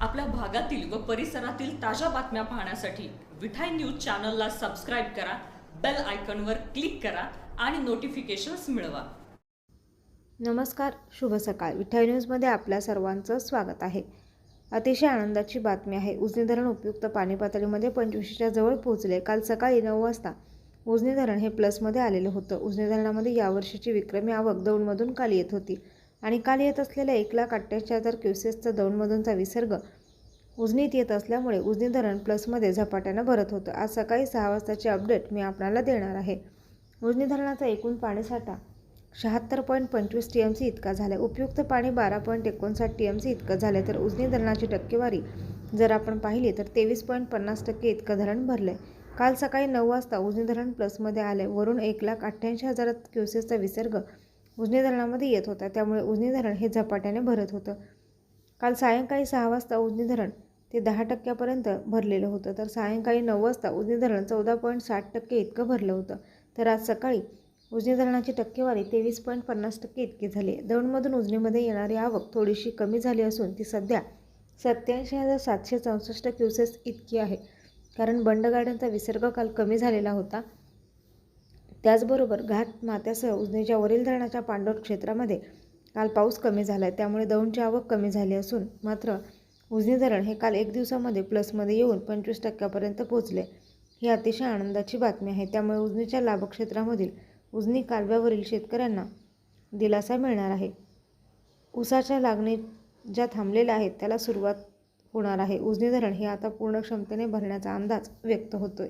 आपल्या भागातील व परिसरातील ताज्या बातम्या पाहण्यासाठी विठाई न्यूज चॅनलला सबस्क्राईब करा बेल आयकॉनवर क्लिक करा आणि नोटिफिकेशन्स मिळवा. नमस्कार शुभ सकाळ. विठाई न्यूजमध्ये आपल्या सर्वांचं स्वागत आहे. अतिशय आनंदाची बातमी आहे. उजनी धरण उपयुक्त पाणी पातळीमध्ये पंचवीसच्या जवळ पोहोचले. काल सकाळी नऊ वाजता उजनी धरण हे प्लसमध्ये आलेलं होतं. उजनी धरणामध्ये यावर्षीची विक्रमी आवक दौडमधून काल येत होती. आणि काल येत असलेल्या एक लाख अठ्ठ्याऐंशी हजार क्युसेसचा दौंडमधूनचा विसर्ग उजनीत येत असल्यामुळे उजनी धरण प्लसमध्ये झपाट्यानं भरत होतं. आज सकाळी सहा वाजताचे अपडेट मी आपणाला देणार आहे. उजनी धरणाचा एकूण पाणीसाठा शहात्तर पॉईंट पंचवीस टी एम सी इतका झाला उपयुक्त पाणी बारा पॉईंट एकोणसाठ टी एम सी इतकं झालं तर उजनी धरणाची टक्केवारी जर आपण पाहिली तर तेवीस पॉईंट पन्नास टक्के इतकं धरण भरलं आहे काल सकाळी नऊ वाजता उजनी धरण प्लसमध्ये आले वरून एक लाख अठ्ठ्याऐंशी हजार क्युसेसचा विसर्ग उजनी धरणामध्ये येत होता. त्यामुळे उजनी धरण हे झपाट्याने भरत होतं. काल सायंकाळी सहा वाजता उजनी धरण ते दहा टक्क्यापर्यंत भरलेलं होतं. तर सायंकाळी नऊ वाजता उजनी धरण चौदा पॉईंट साठ टक्के इतकं भरलं होतं. तर आज सकाळी उजनी धरणाची टक्केवारी तेवीस पॉईंट पन्नास टक्के इतकी झाली आहे. दौंडमधून उजनीमध्ये येणारी आवक थोडीशी कमी झाली असून ती सध्या सत्याऐंशी हजार सातशे चौसष्ट क्युसेस इतकी आहे. कारण बंड गाड्यांचा विसर्ग काल कमी झालेला होता. त्याचबरोबर घाट मात्यासह उजनीच्या वरील धरणाच्या पांडोर क्षेत्रामध्ये काल पाऊस कमी झाला आहे त्यामुळे दौंडची आवक कमी झाली असून मात्र उजनी धरण हे काल एक दिवसामध्ये प्लसमध्ये येऊन पंचवीस टक्क्यापर्यंत पोहोचले. ही अतिशय आनंदाची बातमी आहे. त्यामुळे उजनीच्या लाभक्षेत्रामधील उजनी कालव्यावरील शेतकऱ्यांना दिलासा मिळणार आहे. ऊसाच्या लागणी ज्या थांबलेल्या आहेत त्याला सुरुवात होणार आहे. उजनी धरण हे आता पूर्ण क्षमतेने भरण्याचा अंदाज व्यक्त होतोय.